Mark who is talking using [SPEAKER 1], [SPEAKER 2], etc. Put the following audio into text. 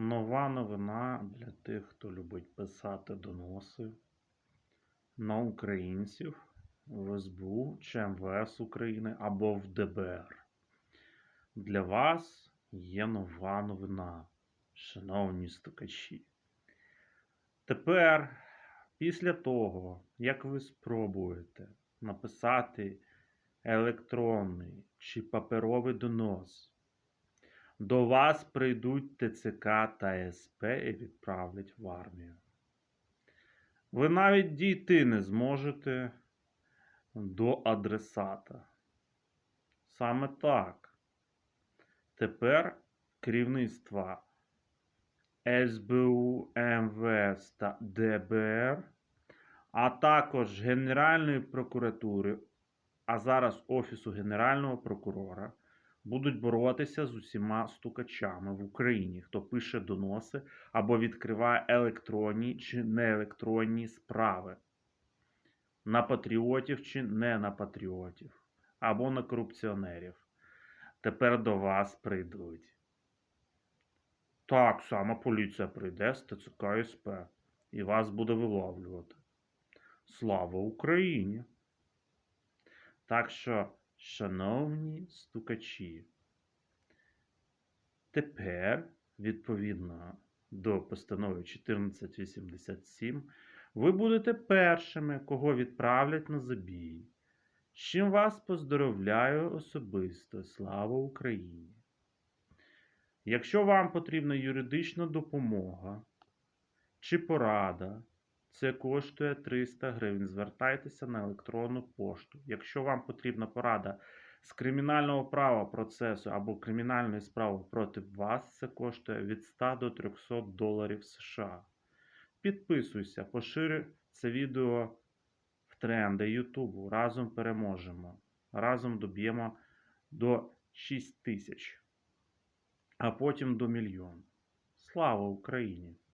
[SPEAKER 1] Нова новина для тих, хто любить писати доноси на українців в СБУ чи МВС України або в ДБР. Для вас є нова новина, шановні стукачі. Тепер, після того, як ви спробуєте написати електронний чи паперовий донос, до вас прийдуть ТЦК та СП і відправлять в армію. Ви навіть дійти не зможете до адресата. Саме так. Тепер керівництва СБУ, МВС та ДБР, а також Генеральної прокуратури, а зараз Офісу Генерального прокурора будуть боротися з усіма стукачами в Україні, хто пише доноси або відкриває електронні чи неелектронні справи на патріотів чи не на патріотів, або на корупціонерів. Тепер до вас прийдуть. Так, сама поліція прийде з ТЦК СП і вас буде виловлювати. Слава Україні! Так що, шановні стукачі, тепер, відповідно до постанови 1487, ви будете першими, кого відправлять на забій. З чим вас поздоровляю особисто. Слава Україні! Якщо вам потрібна юридична допомога чи порада, це коштує 300 гривень. Звертайтеся на електронну пошту. Якщо вам потрібна порада з кримінального права процесу або кримінальної справи проти вас, це коштує від 100 до 300 доларів США. Підписуйся, поширюй це відео в тренди Ютубу. Разом переможемо. Разом доб'ємо до 6 тисяч, а потім до мільйон. Слава Україні!